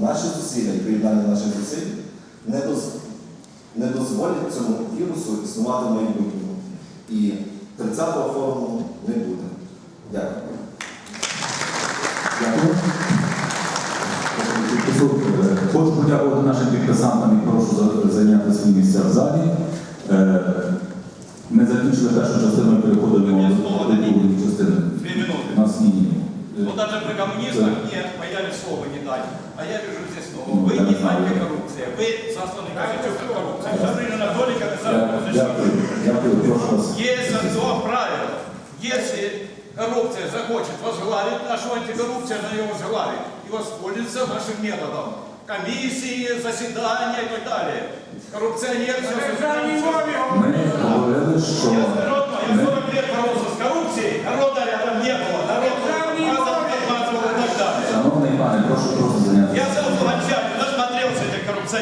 наші зусилля і поєднання наших зусиль не, доз... не дозволять цьому вірусу існувати в майбутньому. І 30-го форуму не буде. Дякую. Дякую. Хочу подякувати нашим підписантам і прошу за- зайняти свої місця в залі. Е, Ми закінчили першу частину і переходимо до другої частини. Две минуты. У нас ні. ні. Ну даже при коммунистах слова не дать. А я вижу здесь слово. Вы не антикоррупция, вы засланы козачок от коррупции. Смотрите на Толика, Дя- Александр Дякую. Дякую. Прошу вас. Есть одно правило. Если коррупция захочет возглавить нашу антикоррупцию, она ее возглавит. И воспользуется нашим методом. Комиссии, заседания и так далее. Коррупционер Ми говорили, що Я народ, я ми, 40 лет боролся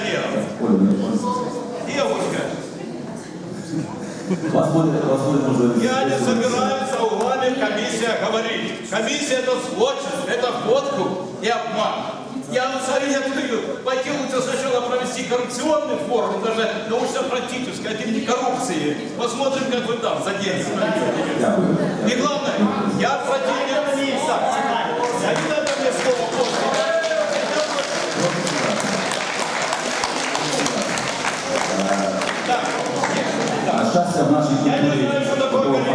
не- Девушка, вас буде, у вас буде можливість. я не собираюсь за углами комиссия говорить. Комиссия это злочин, это подкуп и обман. Я вам советую пойти лучше сначала провести коррупционный форум, даже научно-практический, от имени коррупции. Посмотрим, как вы там. Дякую. И главное, щастя, в нашій Я не знаю, что такое говорю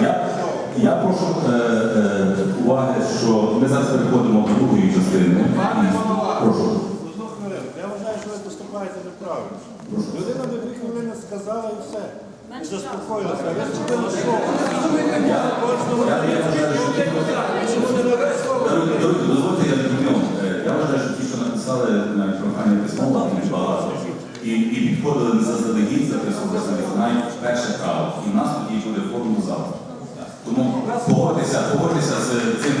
Я, я прошу е, е, уваги, що ми зараз переходимо до другої частини. Прошу. Я вважаю, що ви поступаєте неправильно. Людина до дві хвилини сказала і все. Ви зробили. Кожному дозвольте, я відповім. Е, Я вважаю, що ті, що написали на прохання письмово, дуже багато. І, і підходили не заздалегідь, записувалися, знають перше право. І в нас тоді буде форму завтра. Тому погодьтеся, погодьтеся з цим